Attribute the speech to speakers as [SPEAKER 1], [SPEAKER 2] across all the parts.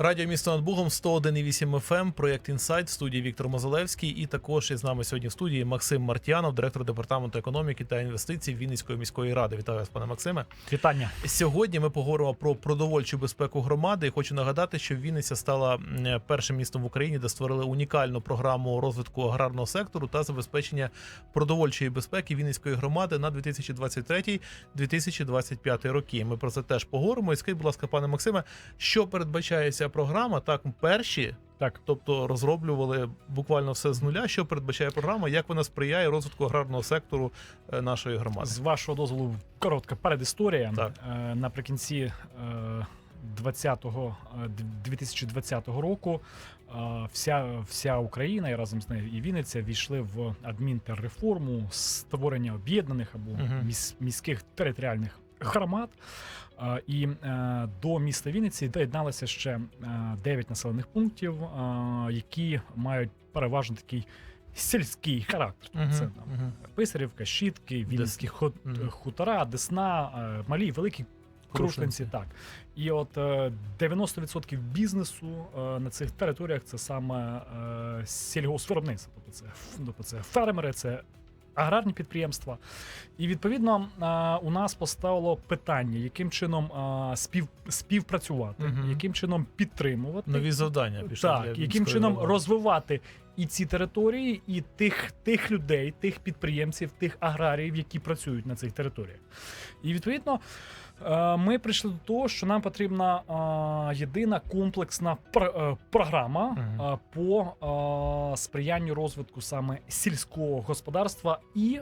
[SPEAKER 1] Радіо місто над Бугом 101,8 FM, проєкт Інсайт, студії Віктор Мозалевський. І також із нами сьогодні в студії Максим Мартьянов, директор департаменту економіки та інвестицій Вінницької міської ради. Вітаю вас, пане Максиме.
[SPEAKER 2] Вітання.
[SPEAKER 1] Сьогодні ми поговоримо про продовольчу безпеку громади. І хочу нагадати, що Вінниця стала першим містом в Україні, де створили унікальну програму розвитку аграрного сектору та забезпечення продовольчої безпеки Вінницької громади на 2023-2025 роки. Ми про це теж поговоримо. І скажіть, будь ласка, пане Максиме, що передбачає програма? Так, перші,
[SPEAKER 2] Так,
[SPEAKER 1] тобто розроблювали буквально все з нуля. Що передбачає програма? Як вона сприяє розвитку аграрного сектору е, нашої громади?
[SPEAKER 2] з вашого дозволу, коротка передісторія.
[SPEAKER 1] Так.
[SPEAKER 2] Е, Наприкінці е, 20-го, е, 2020 року вся, вся Україна і разом з нею і Вінниця війшли в адмінтерреформу створення об'єднаних або
[SPEAKER 1] Мгм.
[SPEAKER 2] міс, міських територіальних громад. Е, І е, до міста Вінниці доєдналося ще е, 9 населених пунктів, е, які мають переважно такий сільський характер.
[SPEAKER 1] Мгм,
[SPEAKER 2] Це там
[SPEAKER 1] мгм.
[SPEAKER 2] Писарівка, Щітки, Вінницькі ху-
[SPEAKER 1] Мгм.
[SPEAKER 2] хутора, Десна, е, малі, великі крушниці. Так. І от е, 90% бізнесу е, на цих територіях це саме е, сільгоспвиробництво. Тобто це, тобто це фермери, це аграрні підприємства. І відповідно у нас поставило питання, яким чином спів, співпрацювати,
[SPEAKER 1] угу.
[SPEAKER 2] яким чином підтримувати.
[SPEAKER 1] Нові завдання пішли
[SPEAKER 2] Так, яким чином розвивати і ці території, і тих, тих людей, тих підприємців, тих аграріїв, які працюють на цих територіях. І відповідно е, ми прийшли до того, що нам потрібна е, єдина комплексна е, програма по сприянню розвитку саме сільського господарства. І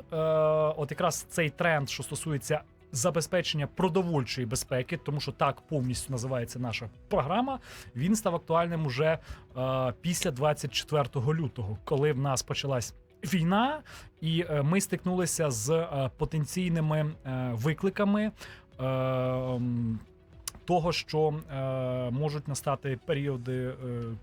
[SPEAKER 2] от якраз цей тренд, що стосується забезпечення продовольчої безпеки, тому що так повністю називається наша програма. Він став актуальним уже е, після 24 лютого, коли в нас почалась війна, і е, ми стикнулися з е, потенційними е, викликами. того, що можуть настати періоди,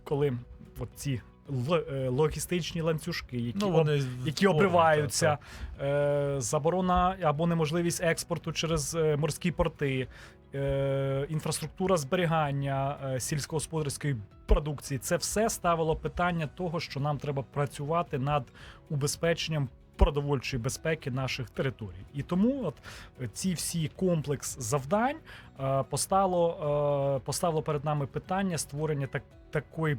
[SPEAKER 2] коли от ці л- е, логістичні ланцюжки, які
[SPEAKER 1] ну,
[SPEAKER 2] об- які обриваються, е, заборона або неможливість експорту через е, морські порти, е, інфраструктура зберігання е, сільськогосподарської продукції. Це все ставило питання того, що нам треба працювати над убезпеченням. Продовольчої безпеки наших територій, і тому от е, ці всі комплекс завдань е, постало, е, поставило перед нами питання створення так, такої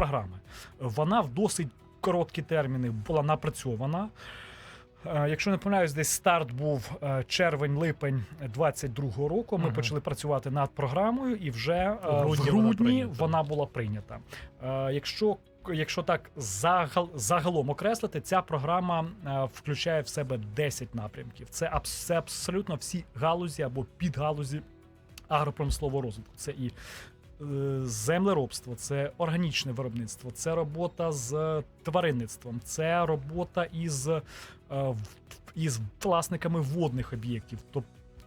[SPEAKER 2] програми. Вона в досить короткі терміни була напрацьована. Е, Якщо не помиляюсь, десь старт був е, червень-липень 22-го року. Ми
[SPEAKER 1] Мгм.
[SPEAKER 2] почали працювати над програмою, і вже е,
[SPEAKER 1] У грудні
[SPEAKER 2] в
[SPEAKER 1] вона
[SPEAKER 2] грудні
[SPEAKER 1] прийнята.
[SPEAKER 2] вона була прийнята. Е, Якщо Якщо так загал, загалом окреслити, ця програма е, включає в себе 10 напрямків. Це, це абсолютно всі галузі або підгалузі агропромислового розвитку. Це і е, землеробство, це органічне виробництво, це робота з тваринництвом, це робота із, е, із власниками водних об'єктів,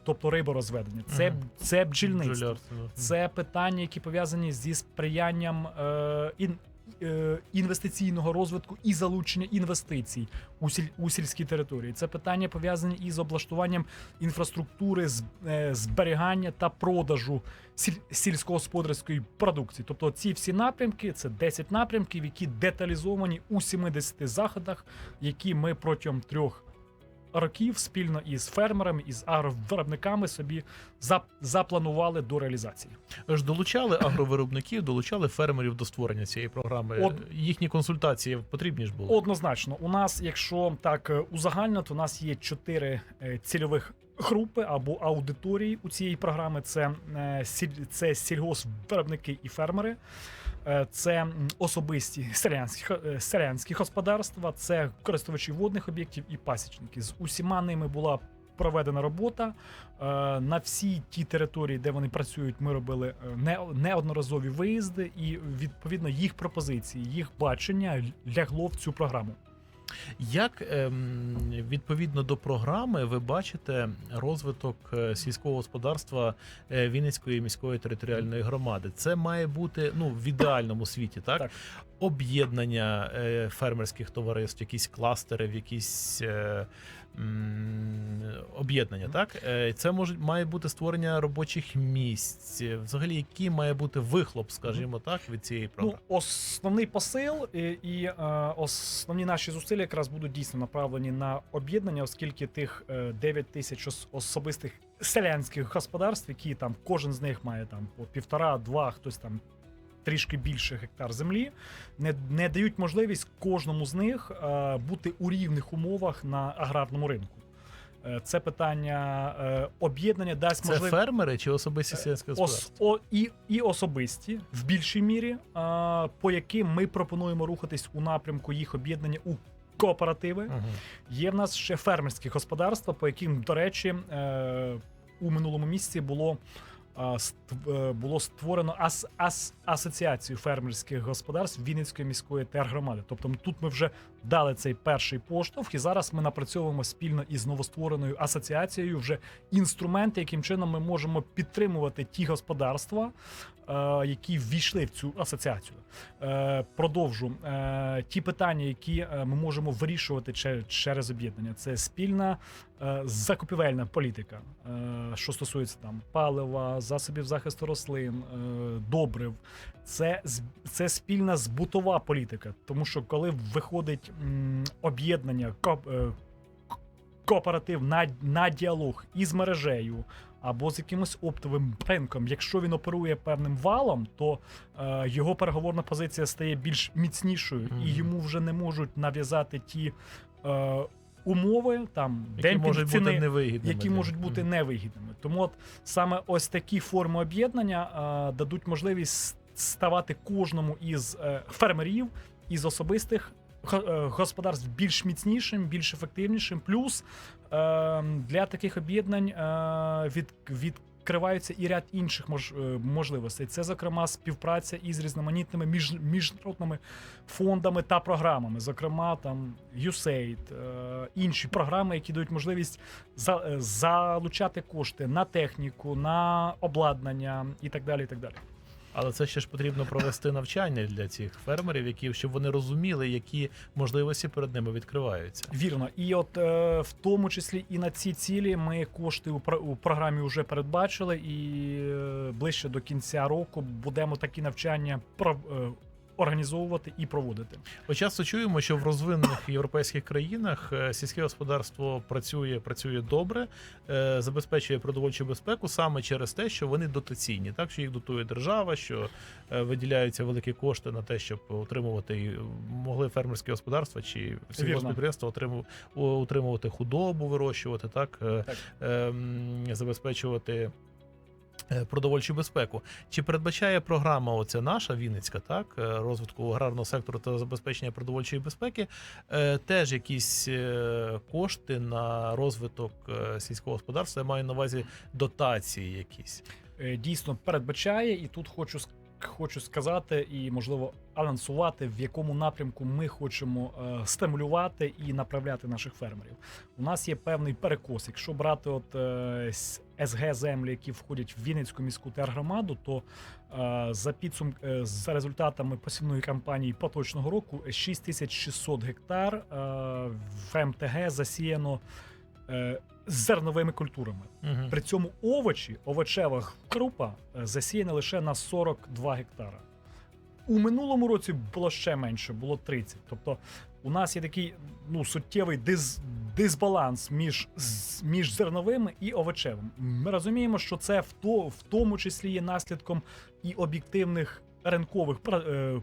[SPEAKER 2] тобто риборозведення, це, це бджільництво. Це питання, які пов'язані зі сприянням е, е, інвестиційного розвитку і залучення інвестицій у, сіль, у сільській території. Це питання пов'язані із облаштуванням інфраструктури е, зберігання та продажу сіль, сільськогосподарської продукції. Тобто ці всі напрямки це 10 напрямків, які деталізовані у 70 заходах, які ми протягом трьох. Років спільно із фермерами із агровиробниками собі зап- запланували до реалізації.
[SPEAKER 1] ж долучали агровиробників, долучали фермерів до створення цієї програми.
[SPEAKER 2] От-
[SPEAKER 1] Їхні консультації потрібні ж були.
[SPEAKER 2] Однозначно, у нас, якщо так е, узагальнено, то у нас є чотири е, цільових групи або аудиторії у цієї програми. Це, е, це сільгоспвиробники і фермери, це особисті селянські, е, селянські господарства, це користувачі водних об'єктів і пасічники. З усіма ними була проведена робота. Е, На всі ті території, де вони працюють, ми робили е, не- неодноразові виїзди, і відповідно їх пропозиції, їх бачення лягло в цю програму.
[SPEAKER 1] Як ем, відповідно до програми ви бачите розвиток е, сільського господарства е, Вінницької міської територіальної громади? Це має бути ну в ідеальному світі, так?
[SPEAKER 2] Так.
[SPEAKER 1] Об'єднання е, фермерських товариств, якісь кластери, в якісь об'єднання, так? Це може має бути створення робочих місць. Взагалі, який має бути вихлоп, скажімо так, від цієї програми?
[SPEAKER 2] Ну, основний посил і, і основні наші зусилля якраз будуть дійсно направлені на об'єднання, оскільки тих е, 9 тисяч особистих селянських господарств, які там кожен з них має там по півтора-два, хтось там. Трішки більше гектар землі не, не дають можливість кожному з них е, бути у рівних умовах на аграрному ринку. Е, це питання е, об'єднання дасть
[SPEAKER 1] Це фермери чи особисті сільські
[SPEAKER 2] Ос, о, і, і особисті в більшій мірі, а, по яким ми пропонуємо рухатись у напрямку їх об'єднання у кооперативи.
[SPEAKER 1] Мгм.
[SPEAKER 2] Є в нас ще фермерські господарства, по яким, до речі, е, у минулому місяці було. е, Було створено ас, ас, асоціацію фермерських господарств Вінницької міської тергромади. Тобто тут ми вже дали цей перший поштовх, і зараз ми напрацьовуємо спільно із новоствореною асоціацією вже інструменти, яким чином ми можемо підтримувати ті господарства, е, які ввійшли в цю асоціацію. Е, Продовжу Е, ті питання, які ми можемо вирішувати через об'єднання. Це спільна закупівельна політика, що стосується там палива, засобів захисту рослин, добрив. Це, це спільна збутова політика, тому що коли виходить об'єднання е, кооператив на, на діалог із мережею або з якимось оптовим ринком, якщо він оперує певним валом, то е, його переговорна позиція стає більш міцнішою,
[SPEAKER 1] Мгм.
[SPEAKER 2] і йому вже не можуть нав'язати ті е, умови, там
[SPEAKER 1] Які можуть
[SPEAKER 2] ціни,
[SPEAKER 1] бути невигідними.
[SPEAKER 2] які можуть бути
[SPEAKER 1] Мгм.
[SPEAKER 2] невигідними. Тому от саме ось такі форми об'єднання е, дадуть можливість ставати кожному із е, фермерів із особистих господарств більш міцнішим, більш ефективнішим. Плюс е, для таких об'єднань е, від, відкриваються і ряд інших мож, е, можливостей. Це, зокрема, співпраця із різноманітними між, міжнародними фондами та програмами, зокрема там USAID, е, інші програми, які дають можливість за, е, залучати кошти на техніку, на обладнання і так далі. І так далі.
[SPEAKER 1] Але це ще ж потрібно провести навчання для цих фермерів, які щоб вони розуміли, які можливості перед ними відкриваються.
[SPEAKER 2] Вірно, і от е, в тому числі і на ці цілі ми кошти у, у програмі вже передбачили, і е, ближче до кінця року будемо такі навчання про, е, організовувати і проводити.
[SPEAKER 1] Ми часто чуємо, що в розвинених європейських країнах е, сільське господарство працює, працює добре, е, забезпечує продовольчу безпеку саме через те, що вони дотаційні, так що їх дотує держава, що е, виділяються великі кошти на те, щоб утримувати і могли фермерські господарства чи у- утримувати худобу, вирощувати, так,
[SPEAKER 2] Так.
[SPEAKER 1] ем, забезпечувати. Е, Продовольчу безпеку. Чи передбачає програма, оця наша Вінницька, так е, розвитку аграрного сектору та забезпечення продовольчої безпеки, е, теж якісь кошти на розвиток сільського господарства? Я маю на увазі дотації якісь.
[SPEAKER 2] Дійсно передбачає, і тут хочу хочу сказати і можливо анонсувати, в якому напрямку ми хочемо е, стимулювати і направляти наших фермерів. У нас є певний перекос. Якщо брати от е, СГ землі, які входять в Вінницьку міську тергромаду, то е, за підсум за результатами посівної кампанії поточного року 6600 гектар в МТГ засіяно зерновими культурами.
[SPEAKER 1] Угу.
[SPEAKER 2] При цьому овочі, овочева група е, засіяна лише на 42 гектара. У минулому році було ще менше, було 30. Тобто у нас є такий ну, суттєвий диз, дисбаланс між, між зерновими і овочевим. Ми розуміємо, що це в, то, в тому числі є наслідком і об'єктивних ринкових е,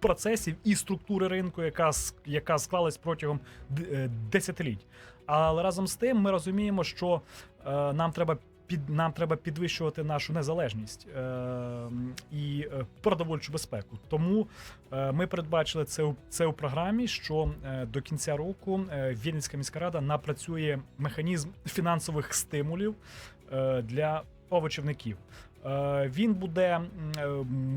[SPEAKER 2] процесів і структури ринку, яка, яка склалась протягом е, десятиліть. Але разом з тим ми розуміємо, що е, нам треба під нам треба підвищувати нашу незалежність е, і е, продовольчу безпеку. Тому е, ми передбачили це це у програмі, що е, до кінця року е, Вінницька міська рада напрацює механізм фінансових стимулів е, для овочівників. Е, Він буде. е,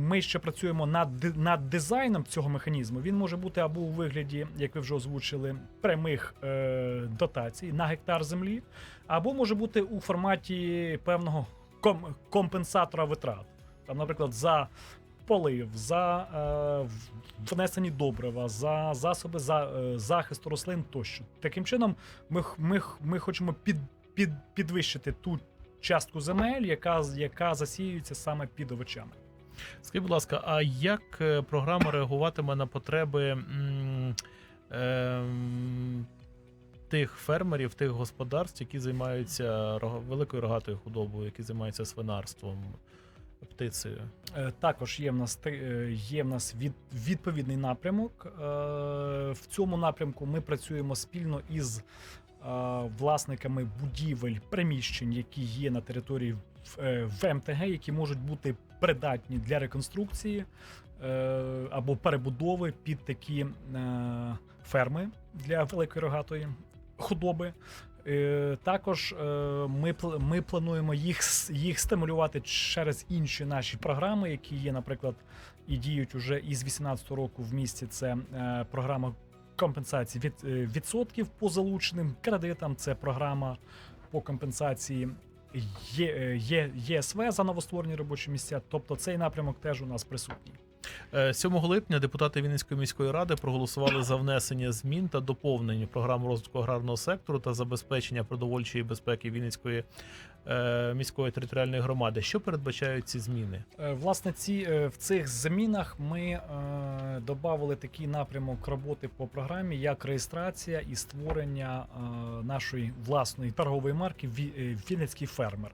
[SPEAKER 2] Ми ще працюємо над, над дизайном цього механізму. Він може бути або у вигляді, як ви вже озвучили, прямих е, дотацій на гектар землі, або може бути у форматі певного ком- компенсатора витрат. Там, наприклад, за полив, за е, внесені добрива, за засоби за, е, захисту рослин тощо. Таким чином, ми, ми, ми хочемо під, під, підвищити ту частку земель, яка, яка засіюється саме під овочами.
[SPEAKER 1] Скажіть, будь ласка, а як е, програма реагуватиме на потреби ем, тих фермерів, тих господарств, які займаються великою рогатою худобою, які займаються свинарством, птицею?
[SPEAKER 2] Е, Також є в нас е, є в нас від, відповідний напрямок. Е, В цьому напрямку ми працюємо спільно із е, власниками будівель приміщень, які є на території в- е, МТГ, які можуть бути придатні для реконструкції е, або перебудови під такі е, ферми для великої рогатої худоби. Е, Також е, ми, ми плануємо їх, їх стимулювати через інші наші програми, які є, наприклад, і діють уже із 18 року в місті. Це е, програма компенсації від, е, відсотків по залученим кредитам. Це програма по компенсації є, е, є, ЄСВ за новостворені робочі місця. Тобто цей напрямок теж у нас присутній.
[SPEAKER 1] Е, 7 липня депутати Вінницької міської ради проголосували за внесення змін та доповнень в програму розвитку аграрного сектору та забезпечення продовольчої безпеки Вінницької е, міської територіальної громади. Що передбачають ці зміни?
[SPEAKER 2] Е, Власне, ці е, в цих змінах ми е, додали такий напрямок роботи по програмі, як реєстрація і створення е, нашої власної торгової марки «Ві- е, Вінницький фермер.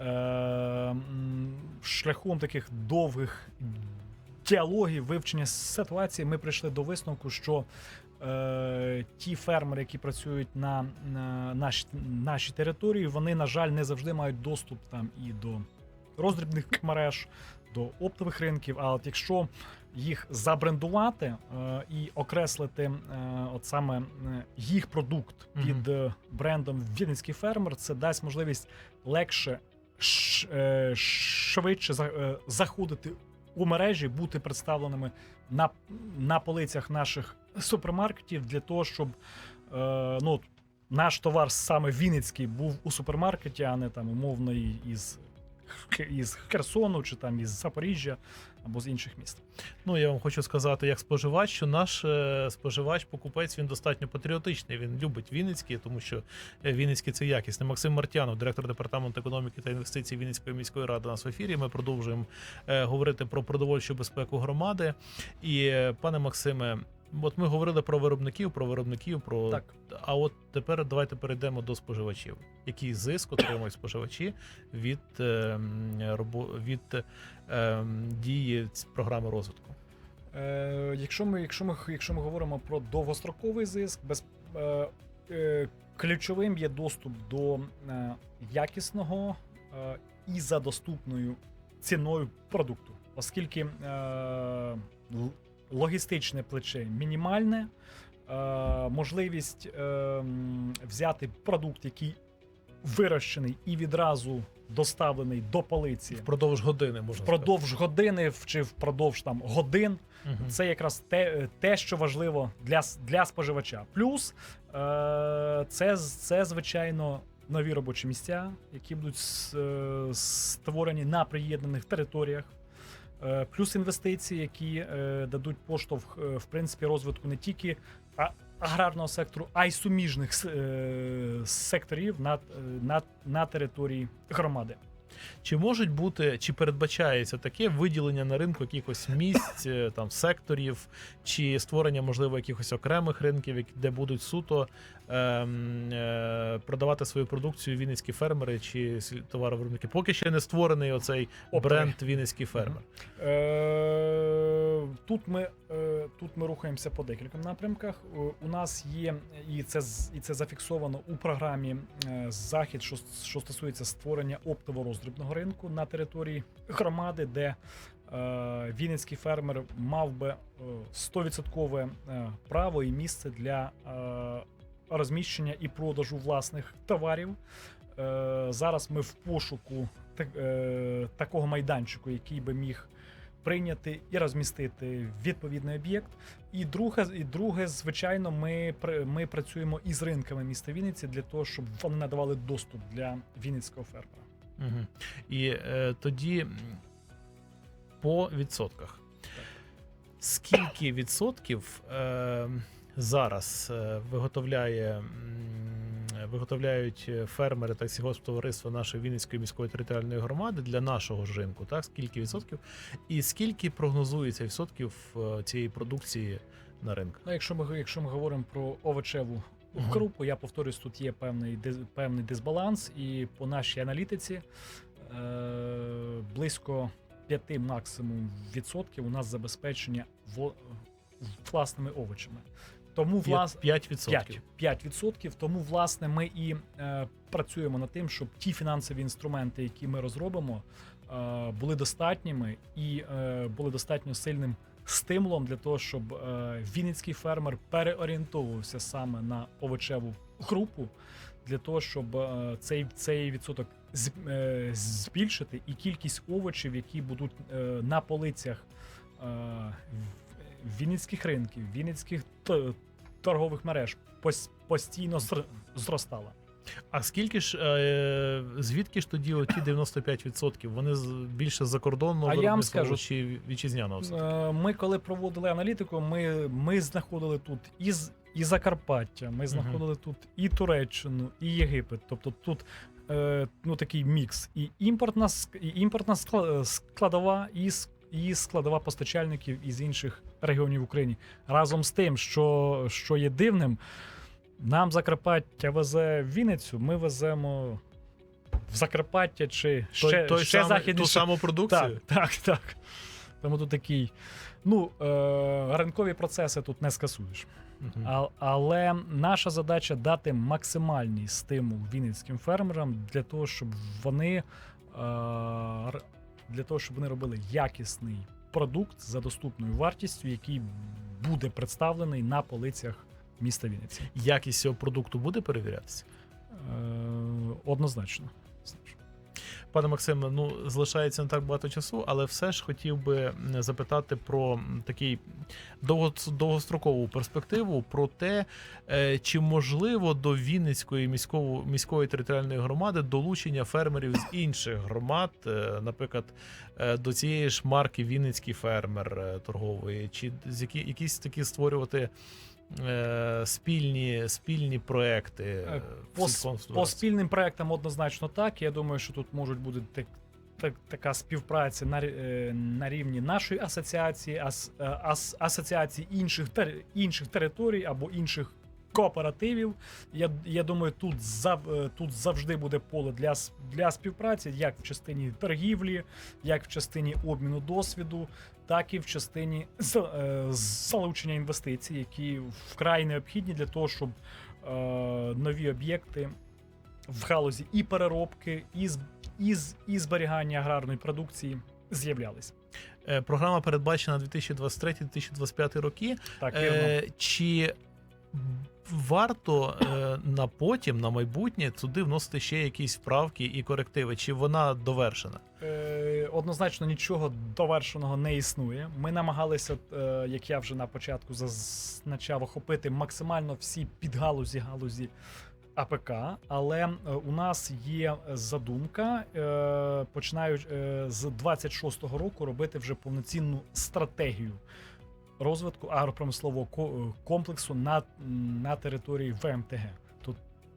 [SPEAKER 2] Е, шляхом таких довгих діалогів, вивчення ситуації, ми прийшли до висновку, що е, ті фермери, які працюють на, на нашій, нашій території, вони, на жаль, не завжди мають доступ там і до роздрібних мереж, до оптових ринків. А от якщо їх забрендувати е, і окреслити е, от саме е, їх продукт під е, брендом Вінницький фермер, це дасть можливість легше, е, швидше заходити у мережі, бути представленими на, на полицях наших супермаркетів для того, щоб е, ну, наш товар саме Вінницький був у супермаркеті, а не там умовно із, із Херсону чи там із Запоріжжя або з інших міст.
[SPEAKER 1] Ну, я вам хочу сказати, як споживач, що наш е, споживач, покупець, він достатньо патріотичний. Він любить Вінницький, тому що е, Вінницький це якісне. Максим Мартянов, директор департаменту економіки та інвестицій Вінницької міської ради, у нас ефірі. Ми продовжуємо е, говорити про продовольчу безпеку громади. І пане Максиме, от ми говорили про виробників, про виробників, про
[SPEAKER 2] Так.
[SPEAKER 1] а от тепер давайте перейдемо до споживачів. Який зиск отримують споживачі від, е, робо- від е, дії програми розвитку?
[SPEAKER 2] Е, якщо, ми, якщо, ми, якщо ми говоримо про довгостроковий зиск, без, е, е, ключовим є доступ до е, якісного е, і за доступною ціною продукту, оскільки е, логістичне плече мінімальне, е, можливість е, взяти продукт, який вирощений і відразу доставлений до полиці
[SPEAKER 1] Впродовж години можна
[SPEAKER 2] впродовж години чи впродовж там годин.
[SPEAKER 1] сказати. Мгм.
[SPEAKER 2] Це якраз те, те що важливо для, для споживача. Плюс е, це, це звичайно нові робочі місця, які будуть створені на приєднаних територіях. Е, Плюс інвестиції, які е, дадуть поштовх е, в принципі розвитку не тільки аграрного сектору, а й суміжних секторів на, на, на території громади.
[SPEAKER 1] Чи можуть бути, чи передбачається таке виділення на ринку якихось місць, е, там секторів, чи створення, можливо, якихось окремих ринків, де будуть суто ем, е, продавати свою продукцію вінницькі фермери чи товаровиробники? Поки ще не створений оцей бренд Вінницький фермер.
[SPEAKER 2] Тут ми, е, тут ми рухаємося по декільком напрямках. Е, У нас є, і це, і це зафіксовано у програмі е, захід, що, що стосується створення оптово-роздрібного ринку на території громади, де вінницький фермер мав би е, 100% е, право і місце для розміщення і продажу власних товарів. Зараз ми в пошуку такого майданчику, який би міг прийняти і розмістити відповідний об'єкт. І друге, і друге, звичайно, ми, ми працюємо із ринками міста Вінниці для того, щоб вони надавали доступ для вінницького фермера.
[SPEAKER 1] Угу. І е, тоді по відсотках. Скільки відсотків е, зараз е, виготовляє, виготовляють фермери та сільгосптовариства нашої Вінницької міської територіальної громади для нашого ж ринку? Так? Скільки відсотків? І скільки прогнозується відсотків е, цієї продукції на ринку?
[SPEAKER 2] Ну, якщо ми якщо ми говоримо про овочеву групу, я повторюсь, тут є певний певний дисбаланс, і по нашій аналітиці е, близько 5 максимум відсотків у нас забезпечення в, власними овочами. Тому влас...
[SPEAKER 1] 5 відсотків.
[SPEAKER 2] 5, 5%. Тому, власне, ми і е, працюємо над тим, щоб ті фінансові інструменти, які ми розробимо, е, були достатніми і е, були достатньо сильним стимулом для того, щоб е, вінницький фермер переорієнтовувався саме на овочеву групу, для того, щоб е, цей, цей відсоток з- е, збільшити, і кількість овочів, які будуть е, на полицях е, вінницьких ринків, вінницьких торгових мереж постійно зр- зростала.
[SPEAKER 1] А скільки ж е, звідки ж тоді оті 95%? Вони більше закордонного
[SPEAKER 2] А я вам скажу,
[SPEAKER 1] чи вітчизняного? все?
[SPEAKER 2] Е, Ми, коли проводили аналітику, ми, ми знаходили тут і, і Закарпаття, ми знаходили тут і Туреччину, і Єгипет. Тобто тут е, ну, такий мікс. І імпортна, і імпортна складова, і, і складова постачальників із інших регіонів України. Разом з тим, що, що є дивним, нам Закарпаття везе в Вінницю, ми веземо в Закарпаття чи ще,
[SPEAKER 1] той, той
[SPEAKER 2] ще
[SPEAKER 1] самий, ту саму продукцію?
[SPEAKER 2] Так, так, так. Тому тут такий. Ну, е, ринкові процеси тут не скасуєш.
[SPEAKER 1] Мгм.
[SPEAKER 2] А, але наша задача дати максимальний стимул вінницьким фермерам для того, щоб вони е, для того, щоб вони робили якісний продукт за доступною вартістю, який буде представлений на полицях міста Вінниці.
[SPEAKER 1] Якість цього продукту буде перевірятися?
[SPEAKER 2] Е, однозначно.
[SPEAKER 1] Пане Максиме, ну залишається не так багато часу, але все ж хотів би запитати про такий довгострокову перспективу, про те, е, чи можливо до Вінницької міського, міської територіальної громади долучення фермерів з інших громад, е, наприклад, е, до цієї ж марки Вінницький фермер торговий, чи з які, якісь такі створювати. Е, Спільні спільні проекти е,
[SPEAKER 2] По, по спільним проектам однозначно так. Я думаю, що тут можуть бути так, так, така співпраця на, е, на рівні нашої асоціації, ас, е, ас, асоціації інших, тер, інших територій або інших кооперативів. Я, я думаю, тут, зав, е, тут завжди буде поле для, для співпраці, як в частині торгівлі, як в частині обміну досвіду, так і в частині е, залучення інвестицій, які вкрай необхідні для того, щоб е, нові об'єкти в галузі і переробки, і, з- і, з- і зберігання аграрної продукції з'являлись.
[SPEAKER 1] Е, Програма передбачена на 2023-2025 роки.
[SPEAKER 2] Так, вірно.
[SPEAKER 1] Е, чи варто е, на потім, на майбутнє, туди вносити ще якісь вправки і корективи? Чи вона довершена?
[SPEAKER 2] Е, однозначно нічого довершеного не існує. Ми намагалися, е, як я вже на початку зазначав, охопити максимально всі підгалузі галузі АПК, але е, у нас є задумка, е, починають е, з 26-го року робити вже повноцінну стратегію розвитку агропромислового ко- комплексу на, на території ВМТГ.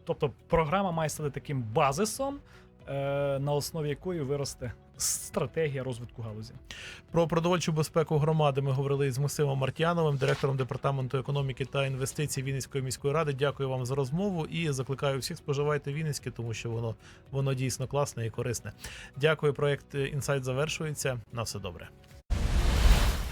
[SPEAKER 2] Тобто програма має стати таким базисом, е, на основі якої виросте стратегія розвитку галузі.
[SPEAKER 1] Про продовольчу безпеку громади ми говорили з Максимом Мартяновим, директором департаменту економіки та інвестицій Вінницької міської ради. Дякую вам за розмову і закликаю всіх споживайте Вінницьке, тому що воно воно дійсно класне і корисне. Дякую. Проект інсайт завершується. На все добре.